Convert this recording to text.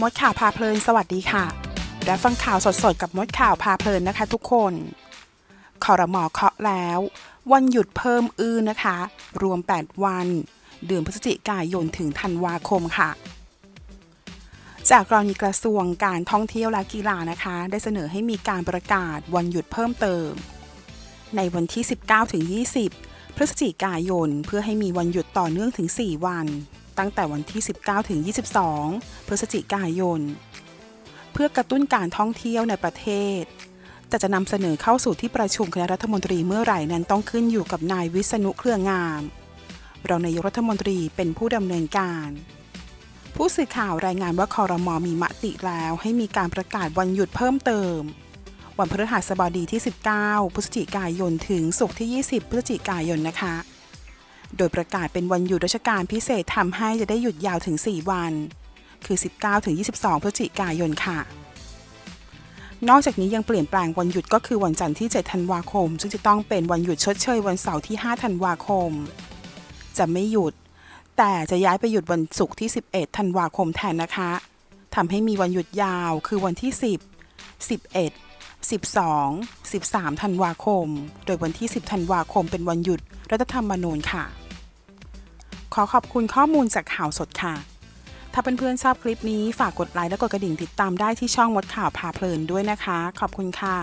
มดข่าวพาเพลินสวัสดีค่ะรับฟังข่าวสดๆ กับมดข่าวพาเพลินนะคะทุกคนคอรมอเคาะแล้ว วันหยุดเพิ่มอื้อนะคะ รวม 8 วัน เดือนพฤศจิกายนถึงธันวาคมค่ะ จากกรณีกระทรวงการท่องเที่ยวและกีฬานะคะ ได้เสนอให้มีการประกาศวันหยุดเพิ่มเติม ในวันที่ 19-20 พฤศจิกายน เพื่อให้มีวันหยุดต่อเนื่องถึง 4 วัน ตั้งแต่วันที่ 19ถึง22 พฤศจิกายน เพื่อกระตุ้นการท่องเที่ยวในประเทศ แต่จะนำเสนอเข้าสู่ที่ประชุมคณะรัฐมนตรีเมื่อไหร่นั้นต้องขึ้นอยู่กับนายวิษณุเครืองาม รองนายกรัฐมนตรีเป็นผู้ดำเนินการ ผู้สื่อข่าวรายงานว่าคอรมอมีมติแล้วให้มีการประกาศวันหยุดเพิ่มเติม วันพฤหัสบดีที่ 19 พฤศจิกายนถึงศุกร์ที่ 20 พฤศจิกายนนะคะ โดยประกาศเป็นวันหยุดราชการพิเศษทำให้จะได้หยุดยาวถึง 4 วัน คือ 19ถึง22 พฤศจิกายนค่ะ นอกจากนี้ยังเปลี่ยนแปลงวันหยุดก็คือวันจันทร์ที่ 7 ธันวาคม ซึ่งจะต้องเป็นวันหยุดชดเชยวันเสาร์ที่ 5 ธันวาคม จะไม่หยุด แต่จะย้ายไปหยุดวันศุกร์ที่ 11 ธันวาคมแทนนะคะทำให้มีวันหยุดยาวคือวันที่ 10 11 12 13 ธันวาคม โดยวันที่ 10 ธันวาคมเป็นวันหยุดรัฐธรรมนูญค่ะ ขอขอบคุณข้อมูลจากข่าวสดค่ะ ถ้าเพื่อนๆชอบคลิปนี้ฝากกดไลค์และกดกระดิ่งติดตามได้ที่ช่องมดข่าวพาเพลินด้วยนะคะ ขอบคุณค่ะ